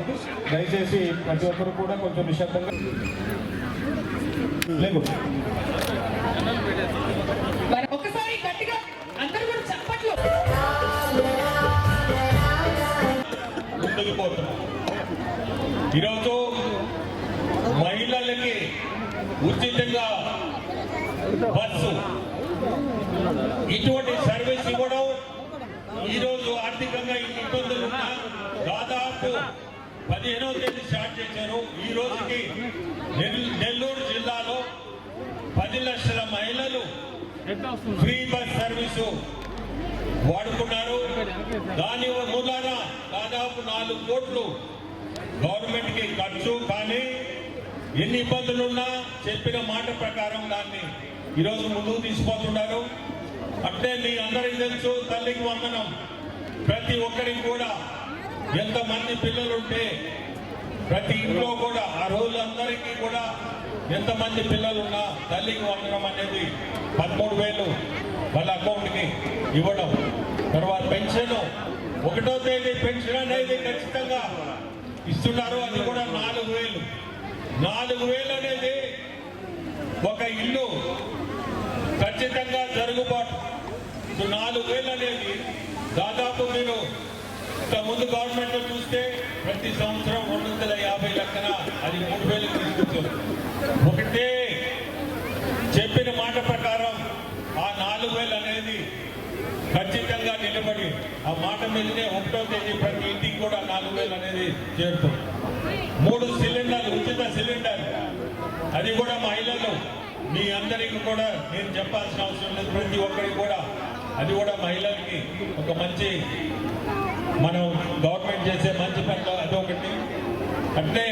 కొనసాగుతుంది దయచేసి ప్రతి ఒక్కరు కూడా కొంచెం నిశ్శబ్దంగా లేదు మరి ఒకసారి గట్టిగా అందరూ కూడా చప్పట్లు. ముందుకు పోతున్నాం ఈరోజు మహిళలకి ఉచితంగా బస్సు. ఇటువంటి సర్వీస్ ఇవ్వడం ఈరోజు ఆర్థికంగా ఇబ్బందులు ఉన్నా దాదాపు పదిహేనవ తేదీ స్టార్ట్ చేశారు. ఈ రోజుకి నెల్- నెల్లూరు జిల్లాలో పది లక్షల మహిళలు ఫ్రీ బస్ సర్వీసు వాడుకున్నారు. దాని మూలాన దాదాపు నాలుగు కోట్లు గవర్నమెంట్కి ఖర్చు. కానీ ఎన్ని ఇబ్బందులున్నా చెప్పిన మాట ప్రకారం దాన్ని ఈరోజు ముందుకు తీసుకుపోతున్నారు. అంటే మీ అందరికీ తెలుసు తల్లికి వందనం. ప్రతి ఒక్కరికి కూడా ఎంతమంది పిల్లలుంటే ప్రతి ఇంట్లో కూడా ఆ రోజులందరికీ కూడా ఎంతమంది పిల్లలున్నా తల్లికి వందనం అనేది పదమూడు వేలు వాళ్ళ అకౌంట్కి ఇవ్వడం. తర్వాత పెన్షన్ ఒకటో తేదీ పెన్షన్ అనేది ఖచ్చితంగా ఇస్తున్నారు అది కూడా నాలుగు వేలు. నాలుగు వేలు అనేది ఒక ఇల్లు ఖచ్చితంగా జరుగుబాటు. నాలుగు వేలు అనేది దాదాపు మీరు ఇంత ముందు గవర్నమెంట్లో చూస్తే ప్రతి సంవత్సరం రెండు వందల యాభై లక్షల అది మూడు వేలు తీసుకొచ్చారు. ఒకటే చెప్పిన మాట ప్రకారం ఆ నాలుగు వేలు అనేది ఖచ్చితంగా నిలబడి ఆ మాట మీదనే ఒకటో తేదీ ప్రతి ఇంటికి కూడా నాలుగు వేలు అనేది చేరుతుంది మూడు సిలిండర్లు ఉచిత సిలిండర్ అది కూడా మహిళలు. మీ అందరికీ కూడా నేను చెప్పాల్సిన అవసరం లేదు ప్రతి ఒక్కరికి కూడా. అది కూడా మహిళలకి ఒక మంచి మనం గవర్నమెంట్ చేసే మంచి పనిలో అదొకటి. అంటే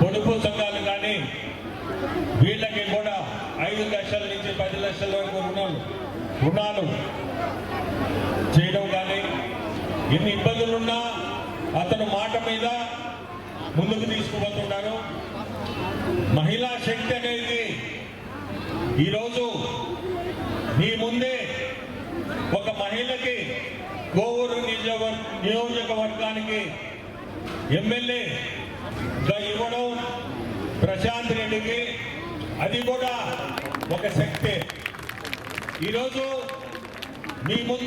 పొదుపు సంఘాలు కానీ వీళ్ళకి కూడా ఐదు లక్షల నుంచి పది లక్షల వరకు రుణాలు రుణాలు చేయడం కానీ ఎన్ని ఇబ్బందులున్నా అతను మాట మీద ముందుకు తీసుకుపోతున్నారు మహిళా శక్తి అనేది ఈరోజు మీ ముందే ఒక మహిళకి కోవూరు నియోజక నియోజకవర్గానికి ఎమ్మెల్యే ఇవ్వడం ప్రశాంత్ రెడ్డికి అది కూడా ఒక శక్తే. ఈరోజు మీ ముందు